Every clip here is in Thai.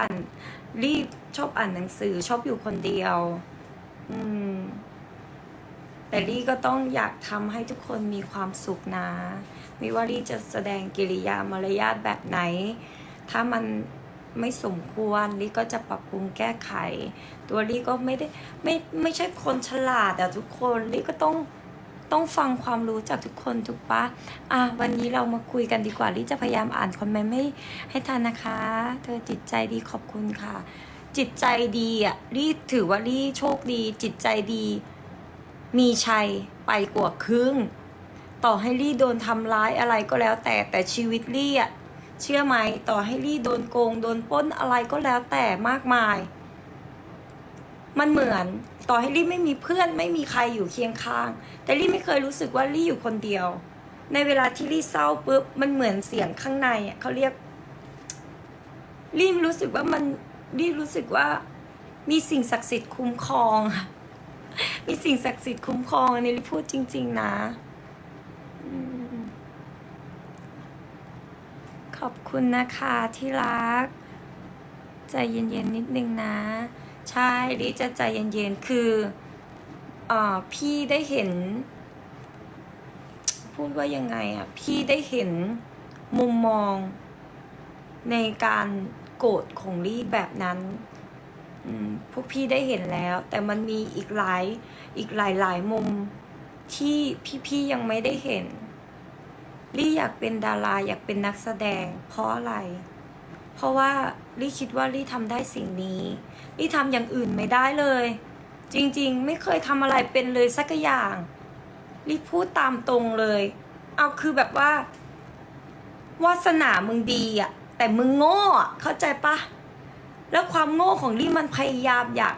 อ่านรีบชอบอ่านหนังสือชอบอยู่คนเดียว อืม แต่ลี่ก็ต้องอยากทำให้ทุกคนมีความสุขนะ ไม่ว่าลี่จะแสดงกิริยามารยาทแบบไหน ถ้ามันไม่สมควรลี่ก็จะปรับปรุงแก้ไข ตัวลี่ก็ไม่ได้ไม่ไม่ใช่คนฉลาดอะทุกคนลี่ก็ต้อง ต้องฟังความรู้จากทุกคนถูกปะอะวันนี้เรามาคุยกันดีกว่าลี่จะพยายามอ่านคอมเมนต์ให้ให้ทันนะคะ เธอจิตใจดีขอบคุณค่ะ จิตใจดีอะลี่ถือว่าลี่โชคดี จิตใจดี มีชัยไปกว่าครึ่ง ต่อให้ลี่โดนทำร้ายอะไรก็แล้วแต่แต่ชีวิตลี่อะเชื่อไหมต่อให้ลี่โดนโกงโดนป้นอะไรก็แล้วแต่มากมาย มันเหมือนต่อให้ลี่ไม่มีเพื่อนไม่มีใครอยู่เคียงข้าง แต่ลี่ไม่เคยรู้สึกว่าลี่อยู่คนเดียว ในเวลาที่ลี่เศร้าปุ๊บมันเหมือนเสียงข้างในเขาเรียกลี่รู้สึกว่ามันลี่รู้สึกว่า มีสิ่งศักดิ์สิทธิ์คุ้มครอง มีสิ่งศักดิ์สิทธิ์คุ้มครองอันนี้พูดจริง ๆ นะขอบคุณนะคะที่รัก ใจเย็นๆนิดนึงนะ ใช่ลิจะใจเย็นๆ คืออ่าพี่ได้เห็น พูดว่ายังไงอะ พี่ได้เห็นมุมมองในการโกรธของลี่แบบนั้นพวกพี่ได้เห็นแล้ว แต่มันมีอีกหลายอีกหลายหลายมุมที่พี่ๆยังไม่ได้เห็น ลี่อยากเป็นดาราอยากเป็นนักแสดง เพราะอะไร เพราะว่า ลี่คิดว่าลี่ทำได้สิ่งนี้ลี่ทำอย่างอื่นไม่ได้เลย จริงๆ ไม่เคยทำอะไรเป็นเลยสักอย่างลี่พูดตามตรงเลย เอาคือแบบว่าวาสนามึงดีอะแต่มึงโง่อะเข้าใจปะแล้วความโง่ของลี่มันพยายามอยาก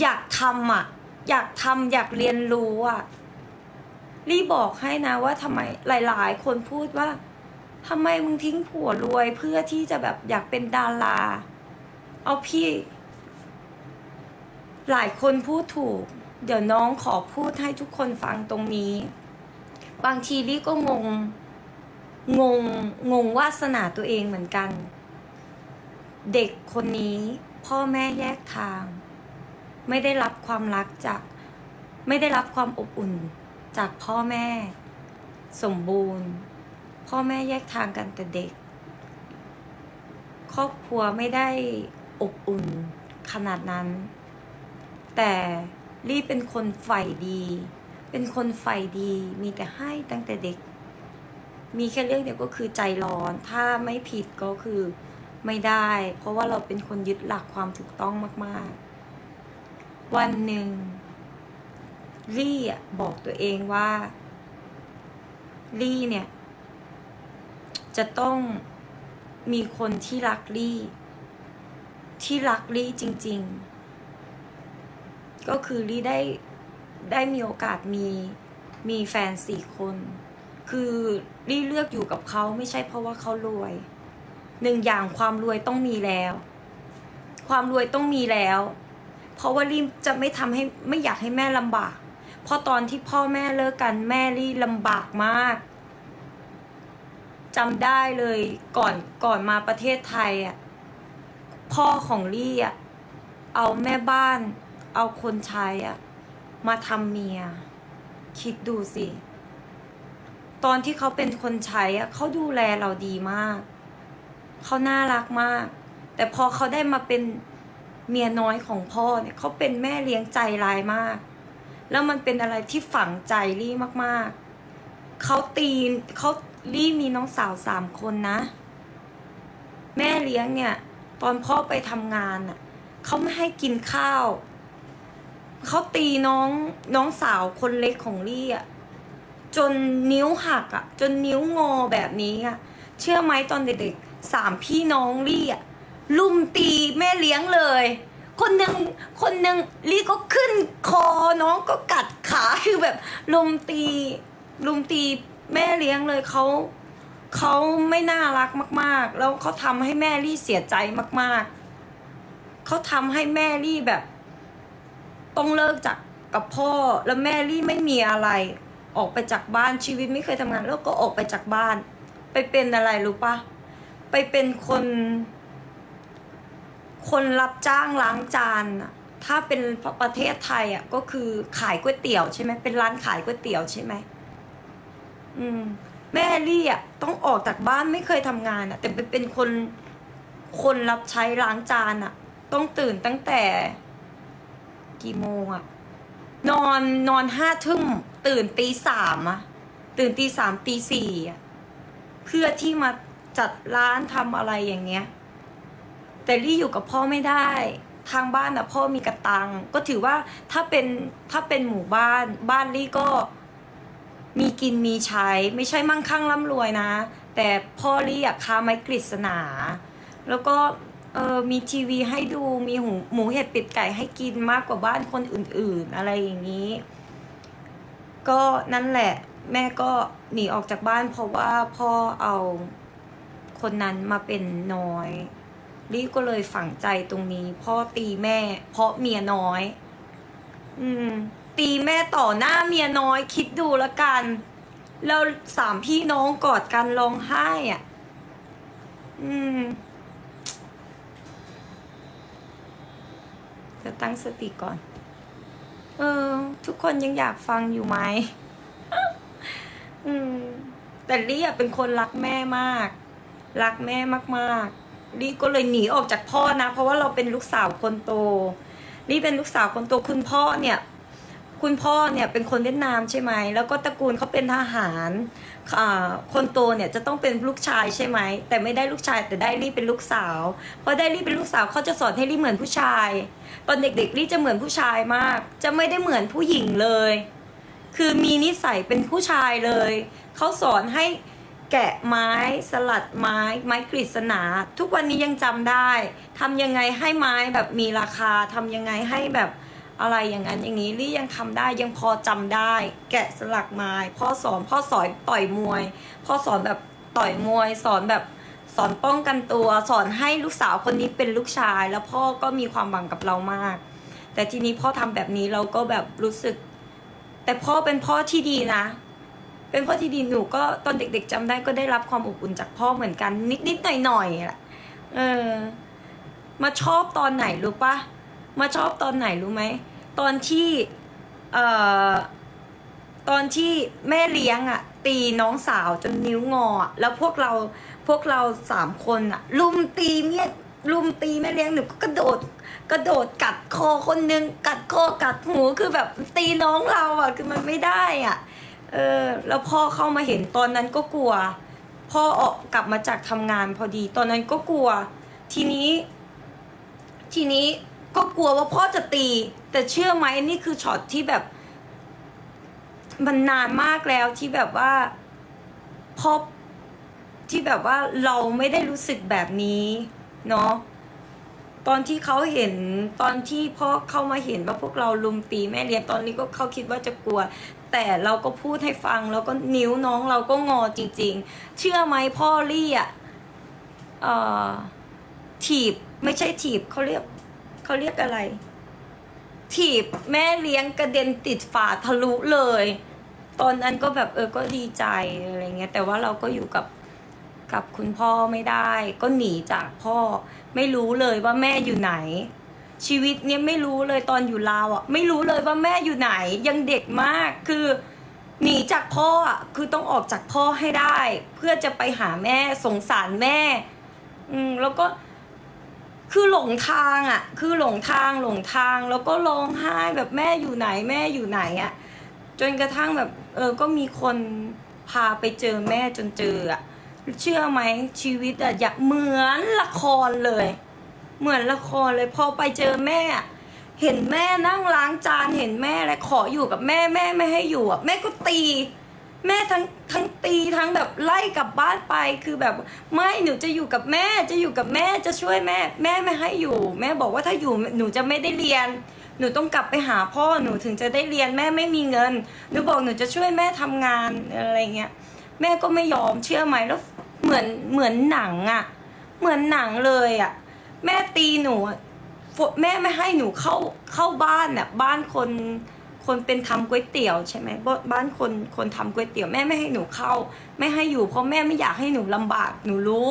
อยากทำอะอยากทำอยากเรียนรู้อะลี่บอกให้นะว่าทำไมหลาย ๆ คนพูดว่า ทำไมมึงทิ้งผัวรวยเพื่อที่จะแบบอยากเป็นดารา เอาพี่ หลายคนพูดถูก เดี๋ยวน้องขอพูดให้ทุกคนฟังตรงนี้ บางทีลี่ก็งง งง งงวาสนาตัวเองเหมือนกัน เด็กคนนี้พ่อแม่แยกทาง ไม่ได้รับความรักจาก ไม่ได้รับความอบอุ่นจากพ่อแม่ สมบูรณ์ พ่อแม่แยกทางกันแต่เด็ก ครอบครัวไม่ได้อบอุ่นขนาดนั้น แต่ลี่เป็นคนใฝ่ดี เป็นคนใฝ่ดี มีแต่ให้ตั้งแต่เด็ก มีแค่เรื่องเดียวก็คือใจร้อน ถ้าไม่ผิดก็คือไม่ได้ เพราะว่าเราเป็นคนยึดหลักความถูกต้องมาก ๆ วันหนึ่งลี่บอกตัวเองว่าลี่เนี่ย จะต้องมีคนที่รักลี่ ที่รักลี่จริง ๆ ก็คือลี่ได้ได้มีโอกาสมีมีแฟนสี่คน คือลี่เลือกอยู่กับเขาไม่ใช่เพราะว่าเขารวย หนึ่งอย่างความรวยต้องมีแล้ว ความรวยต้องมีแล้ว เพราะว่าลี่จะไม่ทำให้ไม่อยากให้แม่ลำบาก เพราะตอนที่พ่อแม่เลิกกันแม่ลี่ลำบากมาก จำได้เลยก่อนก่อนมาประเทศไทยอะพ่อของลี่อะเอาแม่บ้าน เอาคนใช้อะมาทำเมีย คิดดูสิ ตอนที่เขาเป็นคนใช้อะเขาดูแลเราดีมาก เขาน่ารักมาก แต่พอเขาได้มาเป็นเมียน้อยของพ่อเนี่ยเขาเป็นแม่เลี้ยงใจร้ายมาก แล้วมันเป็นอะไรที่ฝังใจลี่มากๆเขาตีนเขา ลี่มีน้องสาวสามคนนะ แม่เลี้ยงเนี่ย ตอนพ่อไปทำงานอะเขาไม่ให้กินข้าว เขาตีน้องน้องสาวคนเล็กของลี่อะจนนิ้วหักอะ จนนิ้วงอแบบนี้อะ เชื่อไหมตอนเด็กๆสามพี่น้องลี่อะลุมตีแม่เลี้ยงเลย คนหนึ่งคนหนึ่งลี่ก็ขึ้นคอน้องก็กัดขาคือแบบลุมตีลุมตี แม่เลี้ยงเลยเขาเขาไม่น่ารักมาก ๆ แล้วเขาทำให้แม่ลี่เสียใจมาก ๆเขาทำให้แม่ลี่แบบ ต้องเลิกจากกับพ่อแล้วแม่ลี่ไม่มีอะไร ออกไปจากบ้านชีวิตไม่เคยทำงาน แล้วก็ออกไปจากบ้าน ไปเป็นอะไรรู้ปะไปเป็นคน คนรับจ้างล้างจานอะถ้าเป็นประเทศไทยอะก็คือขายก๋วยเตี๋ยวใช่ไหมเป็นร้านขายก๋วยเตี๋ยวใช่ไหม อืม แม่ลี่อะต้องออกจากบ้านไม่เคยทำงานอะ แต่เป็นคนคนรับใช้ล้างจานอะ ต้องตื่นตั้งแต่ กี่โมงอะ นอนนอนห้าทุ่มตื่นตีสามอะ ตื่นตีสามตีสี่อะ เพื่อที่มาจัดร้านทำอะไรอย่างเงี้ย แต่ลี่อยู่กับพ่อไม่ได้ ทางบ้านนะพ่อมีกระตัง ก็ถือว่าถ้าเป็นถ้าเป็นหมู่บ้านบ้านลี่ก็ มีกินมีใช้ไม่ใช่มั่งคั่งร่ำรวยนะ แต่พ่อลี่อะค้าไม้กฤษณา แล้วก็เออมีทีวีให้ดูมีหูหมูเห็ดเป็ดไก่ให้กินมากกว่าบ้านคนอื่นๆ อะไรอย่างนี้ ก็นั่นแหละ แม่ก็หนีออกจากบ้านเพราะว่าพ่อเอาคนนั้นมาเป็นน้อยลี่ก็เลยฝังใจตรงนี้ พ่อตีแม่ เพราะเมียน้อย อืม ตีแม่ต่อหน้าเมียน้อยคิดดูละกัน เราสามพี่น้องกอดกันร้องไห้อะ อืมเดี๋ยวตั้งสติก่อน เออ ทุกคนยังอยากฟังอยู่ไหม อืม แต่ลี่เป็นคนรักแม่มาก รักแม่มากๆลี่ก็เลยหนีออกจากพ่อนะ เพราะว่าเราเป็นลูกสาวคนโตลี่เป็นลูกสาวคนโตคุณพ่อเนี่ย คุณพ่อเนี่ยเป็นคนเวียดนามใช่ไหม แล้วก็ตระกูลเขาเป็นทหาร คนโตเนี่ยจะต้องเป็นลูกชายใช่ไหม แต่ไม่ได้ลูกชายแต่ได้ลี่เป็นลูกสาว เพราะได้ลี่เป็นลูกสาวเขาจะสอนให้ลี่เหมือนผู้ชาย ตอนเด็กๆลี่จะเหมือนผู้ชายมาก จะไม่ได้เหมือนผู้หญิงเลย คือมีนิสัยเป็นผู้ชายเลย เขาสอนให้แกะไม้สลัดไม้ ไม้กฤษณา ทุกวันนี้ยังจำได้ทำยังไงให้ไม้แบบมีราคาทำยังไงให้แบบ อะไรอย่างนั้นอย่างนี้ลี่ยังทำได้ยังพอจำได้ แกะสลักไม้พ่อสอนพ่อสอนต่อยมวยพ่อสอนแบบต่อยมวย สอนแบบสอนป้องกันตัว สอนให้ลูกสาวคนนี้เป็นลูกชาย แล้วพ่อก็มีความหวังกับเรามาก แต่ทีนี้พ่อทำแบบนี้เราก็แบบรู้สึก แต่พ่อเป็นพ่อที่ดีนะ เป็นพ่อที่ดีหนูก็ตอนเด็ก ๆจำได้ก็ได้รับความอบอุ่นจากพ่อเหมือนกัน นิดๆหน่อยๆแหละเออ มาชอบตอนไหนรู้ปะมาชอบตอนไหนรู้ไหม ตอนที่เอ่อตอนที่แม่เลี้ยงอะตีน้องสาวจนนิ้วงออะแล้วพวกเราพวกเราสามคนอะลุมตีเมียลุมตีแม่เลี้ยงหนูก็กระโดด กระโดดกัดคอคนนึงกัดคอกัดหูคือแบบตีน้องเราอะคือมันไม่ได้อะเออแล้วพ่อเข้ามาเห็นตอนนั้นก็กลัว พ่อออกกลับมาจากทำงานพอดี ตอนนั้นก็กลัว ทีนี้ ทีนี้ก็กลัวว่าพ่อจะตี แต่เชื่อไหมนี่คือช็อตที่แบบ มันนานมากแล้วที่แบบว่าพ่อที่แบบว่าเราไม่ได้รู้สึกแบบนี้เนาะตอนที่เขาเห็นตอนที่พ่อเข้ามาเห็นว่าพวกเราลุมตีแม่เลี้ยงตอนนี้ก็เขาคิดว่าจะกลัว แต่เราก็พูดให้ฟังแล้วก็นิ้วน้องเราก็งอจริง ๆ เชื่อไหมพ่อลี่อะเอ่อถีบไม่ใช่ถีบเขาเรียกเขาเรียกอะไร ถีบแม่เลี้ยงกระเด็นติดฝาทะลุเลย ตอนนั้นก็แบบเออก็ดีใจอะไรเงี้ย แต่ว่าเราก็อยู่กับกับคุณพ่อไม่ได้ ก็หนีจากพ่อ ไม่รู้เลยว่าแม่อยู่ไหน ชีวิตเนี้ยไม่รู้เลยตอนอยู่ลาวอะ ไม่รู้เลยว่าแม่อยู่ไหน ยังเด็กมากคือหนีจากพ่ออะคือต้องออกจากพ่อให้ได้ เพื่อจะไปหาแม่สงสารแม่ อืมแล้วก็ คือหลงทางอะ คือหลงทางหลงทางแล้วก็ร้องไห้แบบแม่อยู่ไหนแม่อยู่ไหนอะ จนกระทั่งแบบเออก็มีคนพาไปเจอแม่จนเจออะ เชื่อไหมชีวิตอะอยากเหมือนละครเลย เหมือนละครเลยพอไปเจอแม่ เห็นแม่นั่งล้างจานเห็นแม่อะไรขออยู่กับแม่แม่ไม่ให้อยู่อะแม่ก็ตี แม่ทั้งทั้งตีทั้งแบบไล่กลับบ้านไปคือแบบ ไม่หนูจะอยู่กับแม่จะอยู่กับแม่จะช่วยแม่ แม่ไม่ให้อยู่ แม่บอกว่าถ้าอยู่หนูจะไม่ได้เรียน หนูต้องกลับไปหาพ่อหนูถึงจะได้เรียนแม่ไม่มีเงินหนูบอกหนูจะช่วยแม่ทำงานอะไรเงี้ยแม่ก็ไม่ยอมเชื่อไหมแล้วเหมือนเหมือนหนังอะ่ะ เหมือนหนังเลยอะ่ะ แม่ตีหนูแม่ไม่ให้หนูเข้าเข้าบ้านอะบ้านคน คนเป็นทำก๋วยเตี๋ยวใช่ไหมบบ้านคนคนทำก๋วยเตี๋ยวแม่ไม่ให้หนูเข้า ไม่ให้อยู่เพราะแม่ไม่อยากให้หนูลำบากหนูรู้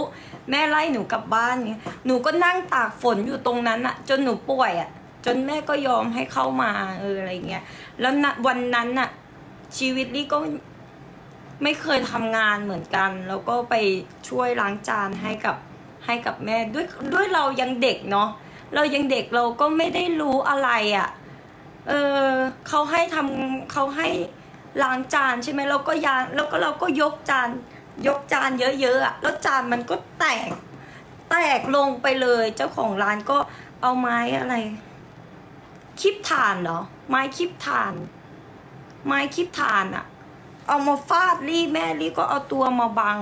แม่ไล่หนูกลับบ้านเงี้ยหนูก็นั่งตากฝนอยู่ตรงนั้นอะจนหนูป่วยอะจนแม่ก็ยอมให้เข้ามาเอออะไรเงี้ยแล้ววันนั้นอะชีวิตลี่ก็ไม่เคยทำงานเหมือนกัน แล้วก็ไปช่วยล้างจานให้กับให้กับแม่ด้วยด้วยเรายังเด็กเนาะเรายังเด็กเราก็ไม่ได้รู้อะไรอะ่ะ เออเขาให้ทำเขาให้ล้างจานใช่ไหมเราก็ยางแล้วก็เราก็ยกจานยกจานเยอะๆอะแล้วจานมันก็แตก แตกลงไปเลย เจ้าของร้านก็เอาไม้อะไรคีบถ่านเหรอ ไม้คีบถ่าน ไม้คีบถ่านอะเอามาฟาดรี่แม่รี่ก็เอาตัวมาบัง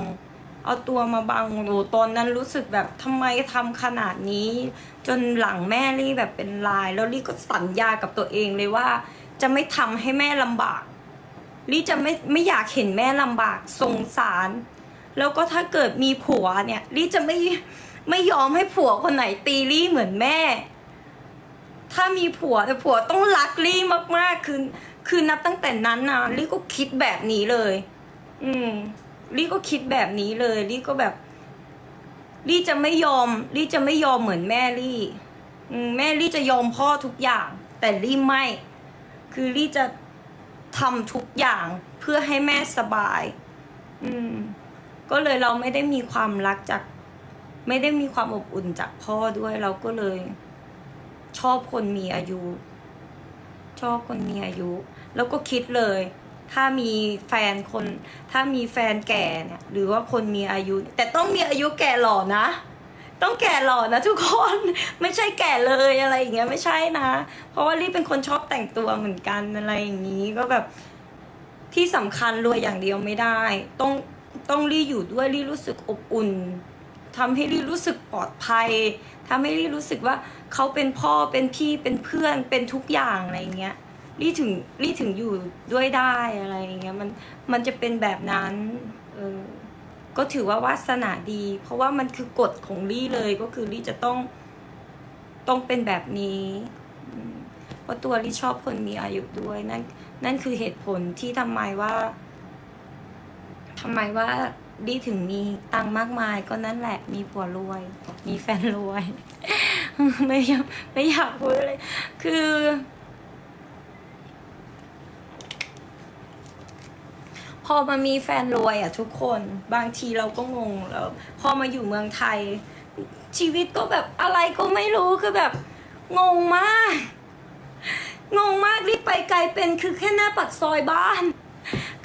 เอาตัวมาบังโอ้ตอนนั้นรู้สึกแบบทำไมทำขนาดนี้ จนหลังแม่รี่แบบเป็นลาย แล้วรี่ก็สัญญากับตัวเองเลยว่า จะไม่ทำให้แม่ลำบากรี่จะไม่ไม่อยากเห็นแม่ลำบากสงสาร แล้วก็ถ้าเกิดมีผัวเนี่ยรี่จะไม่ไม่ยอมให้ผัวคนไหนตีรี่เหมือนแม่ ถ้ามีผัวแต่ผัวต้องรักลี่มากๆคือคือนับตั้งแต่นั้นนะลี่ก็คิดแบบนี้เลย อืม ลี่ก็คิดแบบนี้เลยลี่ก็แบบลี่จะไม่ยอมลี่จะไม่ยอมเหมือนแม่ลี่แม่ลี่จะยอมพ่อทุกอย่าง แต่ลี่ไม่ คือลี่จะทำทุกอย่างเพื่อให้แม่สบาย อืม ก็เลยเราไม่ได้มีความรักจาก ไม่ได้มีความอบอุ่นจากพ่อด้วยเราก็เลย ชอบคนมีอายุ ชอบคนมีอายุ แล้วก็คิดเลย ถ้ามีแฟนคน ถ้ามีแฟนแก่เนี่ยหรือว่าคนมีอายุ แต่ต้องมีอายุแก่หล่อนะ ต้องแก่หล่อนะทุกคนไม่ใช่แก่เลยอะไรอย่างเงี้ยไม่ใช่นะ เพราะว่าลี่เป็นคนชอบแต่งตัวเหมือนกันอะไรอย่างนี้ก็แบบที่สำคัญรวยอย่างเดียวไม่ได้ ต้องต้องลี่อยู่ด้วยลี่รู้สึกอบอุ่นทำให้ลี่รู้สึกปลอดภัยทำให้ลี่รู้สึกว่าเขาเป็นพ่อเป็นพี่เป็นเพื่อนเป็นทุกอย่างอะไรอย่างเงี้ย ลี่ถึงลี่ถึงอยู่ด้วยได้อะไรอย่างเงี้ยมันมันจะเป็นแบบนั้นเออก็ถือว่าวาสนาดี เพราะว่ามันคือกฎของลี่เลยก็คือลี่จะต้องต้องเป็นแบบนี้เพราะตัวลี่ชอบคนมีอายุด้วยนั่นนั่นคือเหตุผลที่ทำไมว่าทำไมว่าลี่ถึงมีตังมากมาย ก็นั่นแหละมีผัวรวย มีแฟนรวย ไม่ยากไม่อยากพูดเลย คือ อมามีแฟนรวยอะทุกคนบางทีเราก็งงแล้วพอมาอยู่เมืองไทย ชีวิตก็แบบอะไรก็ไม่รู้คือแบบงงมาก งงมากรีบไปไกลเป็นคือแค่หน้าปากซอยบ้าน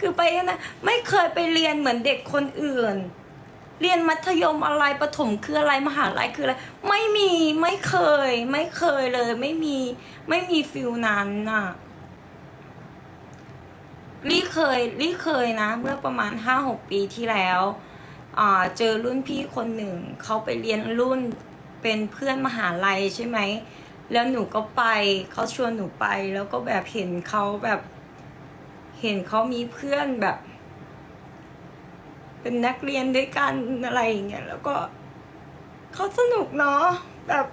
คือไปแค่นะไม่เคยไปเรียนเหมือนเด็กคนอื่น เรียนมัธยมอะไรประถมคืออะไรมหาลัยคืออะไรไม่มีไม่เคย ไม่เคยเลย ไม่มีไม่มีฟิลนั้นน่ะ ลี่เคยลี่เคยนะ เมื่อประมาณห้าหกปีที่แล้วเจอรุ่นพี่คนหนึ่ง เขาไปเรียนรุ่นเป็นเพื่อนมหาลัยใช่ไหม แล้วหนูก็ไปเขาชวนหนูไปแล้วก็แบบเห็นเขาแบบ เห็นเขามีเพื่อนแบบ เป็นนักเรียนด้วยกันอะไรอย่างเงี้ยแล้วก็เขาสนุกเนาะแบบ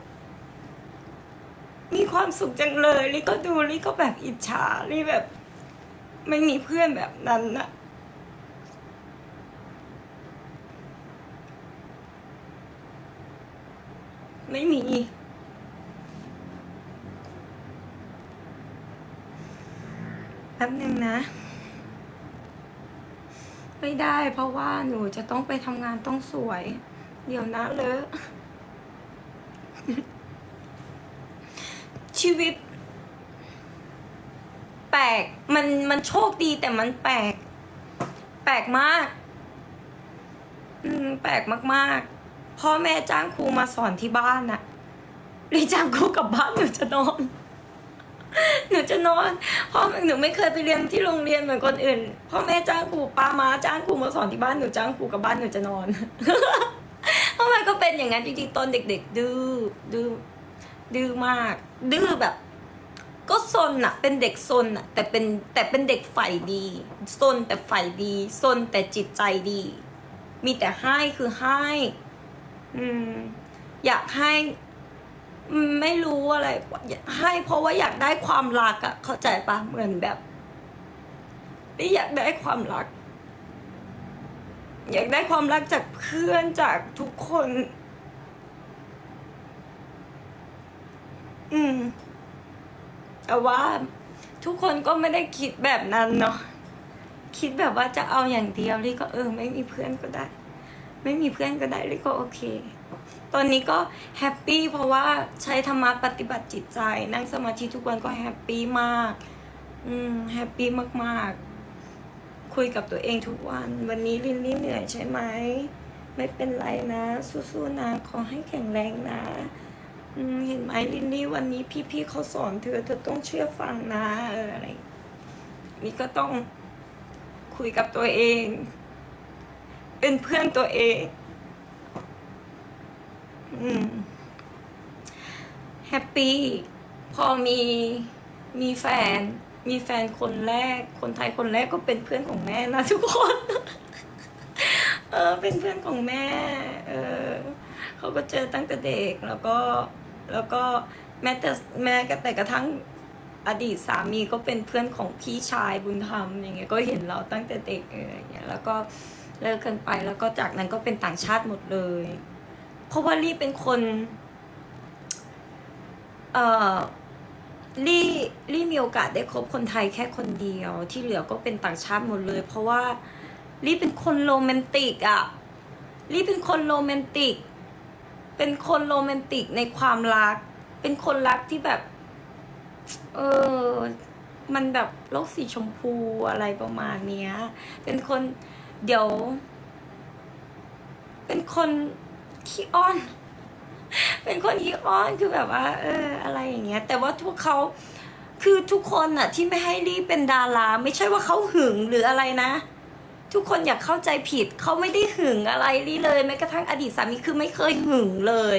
มีความสุขจังเลยลี่ก็ดูลี่ก็แบบอิจฉาลี่แบบ ไม่มีเพื่อนแบบนั้นนะไม่มี แป๊บหนึ่งนะ ไม่ได้เพราะว่าหนูจะต้องไปทำงานต้องสวย เดี๋ยวนะเลอะชีวิต แปลก มันมันโชคดีแต่มันแปลก แปลกมาก อืม แปลกมากๆ พ่อแม่จ้างครูมาสอนที่บ้านน่ะรีจ้างครูกลับบ้านหนูจะนอน หนูจะนอนพ่อหนูไม่เคยไปเรียนที่โรงเรียนเหมือนคนอื่น พ่อแม่จ้างครูป้ามาจ้างครูมาสอนที่บ้านหนูจ้างครูกลับบ้านหนูจะนอนเพราะมันก็เป็นอย่างนั้นจริงๆตอนเด็ก ๆ ดื้อดื้อดื้อมาก ดื้อแบบ ก็ซนอะเป็นเด็กซนอะแต่เป็นแต่เป็นเด็กฝ่ายดีซนแต่ฝ่ายดีซนแต่จิตใจดี มีแต่ให้คือให้อืมอยากให้ไม่รู้อะไร ให้เพราะว่าอยากได้ความรักอะเข้าใจปะเหมือนแบบลี่อยากได้ความรัก อยากได้ความรักจากเพื่อนจากทุกคน อืม แต่ว่าทุกคนก็ไม่ได้คิดแบบนั้นเนาะคิดแบบว่าจะเอาอย่างเดียวลี่ก็เออ ไม่มีเพื่อนก็ได้ ไม่มีเพื่อนก็ได้ลี่ก็โอเค ตอนนี้ก็แฮปปี้เพราะว่าใช้ธรรมะปฏิบัติจิตใจ นั่งสมาธิทุกวันก็แฮปปี้มาก อืมแฮปปี้มากๆ คุยกับตัวเองทุกวัน วันนี้ลินลี่เหนื่อยใช่ไหมไม่เป็นไรนะ สู้ๆนะขอให้แข็งแรงนะ เห็นไหมลินลี่วันนี้พี่ๆเขาสอนเธอ เธอต้องเชื่อฟังนะอออะไรนี่ก็ต้องคุยกับตัวเอง เป็นเพื่อนตัวเอง อืมแฮปปี้พอมีมีแฟน มีแฟนคนแรก คนไทยคนแรกก็เป็นเพื่อนของแม่นะทุกคน เออเป็นเพื่อนของแม่ เออเขาก็เจอตั้งแต่เด็กแล้วก็ แล้วก็แม้แต่แม่ก็แต่กระทั่งอดีตสามีก็เป็นเพื่อนของพี่ชายบุญธรรมอย่างเงี้ยก็เห็นเราตั้งแต่เด็กเอออย่างเงี้ยแล้วก็เลิกกันไปแล้วก็จากนั้นก็เป็นต่างชาติหมดเลย เพราะว่าลี่เป็นคน เอ่อลี่ลี่มีโอกาสได้คบคนไทยแค่คนเดียว ที่เหลือก็เป็นต่างชาติหมดเลย เพราะว่าลี่เป็นคนโรแมนติกอะลี่เป็นคนโรแมนติก เป็นคนโรแมนติกในความรัก เป็นคนรักที่แบบ เออ มันแบบโลกสีชมพูอะไรประมาณเนี้ย เป็นคนเดี๋ยว เป็นคนขี้อ้อน เป็นคนขี้อ้อนคือแบบว่า เออ อะไรอย่างเงี้ย แต่ว่าทุกเขาคือทุกคนอะที่ไม่ให้รีเป็นดารา ไม่ใช่ว่าเขาหึงหรืออะไรนะ ทุกคนอยากเข้าใจผิดเขาไม่ได้หึงอะไรลี่เลยแม้กระทั่งอดีตสามีคือไม่เคยหึงเลย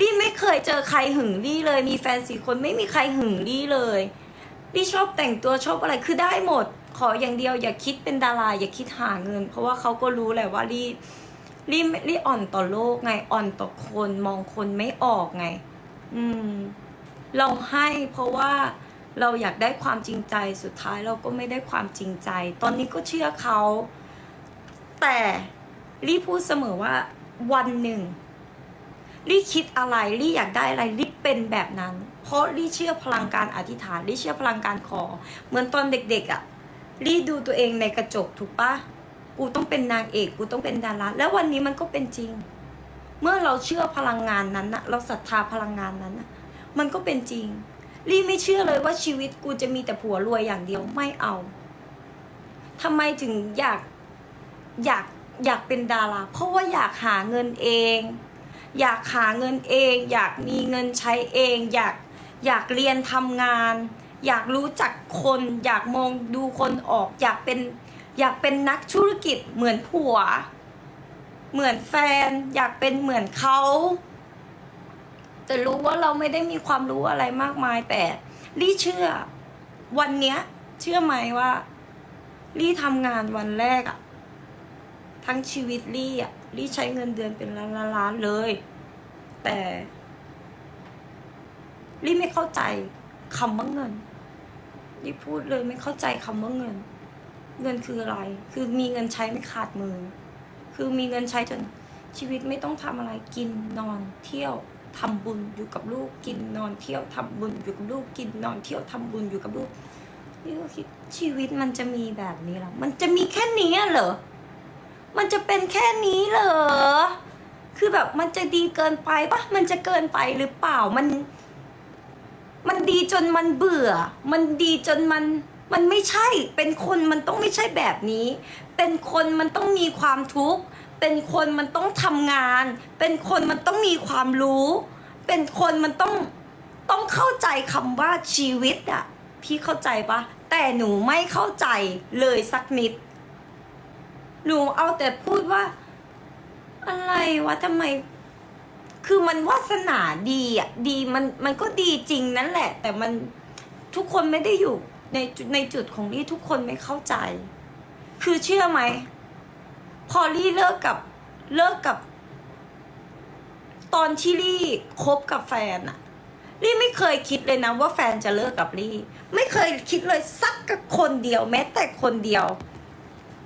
ลี่ไม่เคยเจอใครหึงลี่เลย มีแฟนสี่คนไม่มีใครหึงลี่เลยลี่ชอบแต่งตัวชอบอะไรคือได้หมด ขออย่างเดียวอย่าคิดเป็นดาราอย่าคิดหาเงิน เพราะว่าเขาก็รู้แหละว่าลี่ลี่ลี่อ่อนต่อโลกไงอ่อนต่อคนมองคนไม่ออกไง อืมเราให้เพราะว่า เราอยากได้ความจริงใจสุดท้ายเราก็ไม่ได้ความจริงใจ ตอนนี้ก็เชื่อเขา แต่ลี่พูดเสมอว่าวันหนึ่งลี่คิดอะไรลี่อยากได้อะไรลี่เป็นแบบนั้น เพราะลี่เชื่อพลังการอธิษฐานลี่เชื่อพลังการขอ เหมือนตอนเด็กๆอะ่ะลี่ดูตัวเองในกระจกถูกปะกูต้องเป็นนางเอกกูต้องเป็นดาราแล้ววันนี้มันก็เป็นจริง เมื่อเราเชื่อพลังงานนั้นนะเราศรัทธาพลังงานนั้นนะมันก็เป็นจริง ลี่ไม่เชื่อเลยว่าชีวิตกูจะมีแต่ผัวรวยอย่างเดียวไม่เอาทำไมถึงอยากอยากอยากเป็นดารา เพราะว่าอยากหาเงินเอง อยากหาเงินเอง อยากมีเงินใช้เอง อยากอยากเรียนทำงาน อยากรู้จักคน อยากมองดูคนออก อยากเป็นอยากเป็นนักธุรกิจเหมือนผัว เหมือนแฟน อยากเป็นเหมือนเขา แต่รู้ว่าเราไม่ได้มีความรู้อะไรมากมาย แต่ลี่เชื่อ วันเนี้ย เชื่อไหมว่าลี่ทำงานวันแรกอะทั้งชีวิตลี่อะลี่ใช้เงินเดือนเป็นล้านล้านๆเลย แต่ลี่ไม่เข้าใจคำว่าเงินลี่พูดเลยไม่เข้าใจคำว่าเงิน เงินคืออะไร คือมีเงินใช้ไม่ขาดมือ คือมีเงินใช้จนชีวิตไม่ต้องทำอะไรกินนอนเที่ยว ทำบุญอยู่กับลูกกินนอนเที่ยวทำบุญอยู่กับลูกกินนอนเที่ยวทำบุญอยู่กับลูกนี่ก็คิดชีวิตมันจะมีแบบนี้หรอ มันจะมีแค่นี้เหรอ มันจะเป็นแค่นี้เหรอ คือแบบมันจะดีเกินไปปะมันจะเกินไปหรือเปล่า มัน มันดีจนมันเบื่อ มันดีจนมัน มันไม่ใช่ เป็นคนมันต้องไม่ใช่แบบนี้ เป็นคนมันต้องมีความทุกข์ เป็นคนมันต้องทำงาน เป็นคนมันต้องมีความรู้ เป็นคนมันต้องต้องเข้าใจคำว่าชีวิตอะพี่เข้าใจปะแต่หนูไม่เข้าใจเลยสักนิด หนูเอาแต่พูดว่า อะไรวะทำไม คือมันวาสนาดีอะดีมันมันก็ดีจริงนั่นแหละ แต่มันทุกคนไม่ได้อยู่ในในจุดของลี่ทุกคนไม่เข้าใจ คือเชื่อไหม พอลี่เลิกกับเลิกกับ ตอนที่ลี่คบกับแฟนอะลี่ไม่เคยคิดเลยนะว่าแฟนจะเลิกกับลี่ ไม่เคยคิดเลยสักกับคนเดียว แม้แต่คนเดียว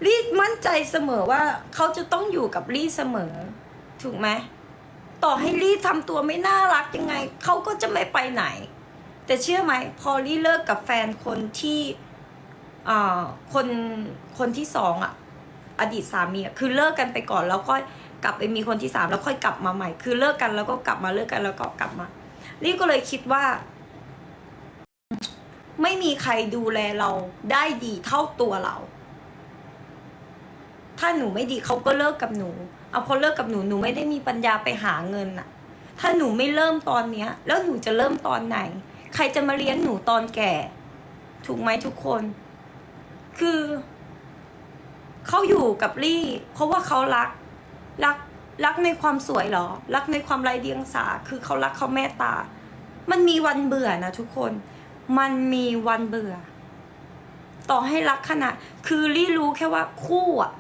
ลี่มั่นใจเสมอว่าเขาจะต้องอยู่กับลี่เสมอ ถูกไหมต่อให้ลี่ทำตัวไม่น่ารักยังไงเขาก็จะไม่ไปไหน แต่เชื่อไหมพอลี่เลิกกับแฟนคนที่อ่าคนคนที่สองอะ อดีตสามีคือเลิกกันไปก่อนแล้วก็กลับไปมีคนที่สามแล้วค่อยกลับมาใหม่ คือเลิกกันแล้วก็กลับมาเลิกกันแล้วก็กลับมาลี่ก็เลยคิดว่า ไม่มีใครดูแลเราได้ดีเท่าตัวเรา ถ้าหนูไม่ดีเขาก็เลิกกับหนู เอาพอเลิกกับหนูหนูไม่ได้มีปัญญาไปหาเงินน่ะถ้าหนูไม่เริ่มตอนเนี้ย แล้วหนูจะเริ่มตอนไหน ใครจะมาเลี้ยงหนูตอนแก่ ถูกไหมทุกคน คือ เขาอยู่กับลี่ เพราะว่าเขารักรักรักในความสวยหรอ รักในความไร้เดียงสา คือเขารักเขาเมตตา มันมีวันเบื่อนะทุกคน มันมีวันเบื่อ ต่อให้รักขนาด คือลี่รู้แค่ว่าคู่อะ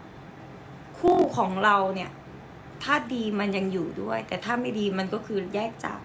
คู่ของเราเนี่ย ถ้าดีมันยังอยู่ด้วย แต่ถ้าไม่ดีมันก็คือแยกจาก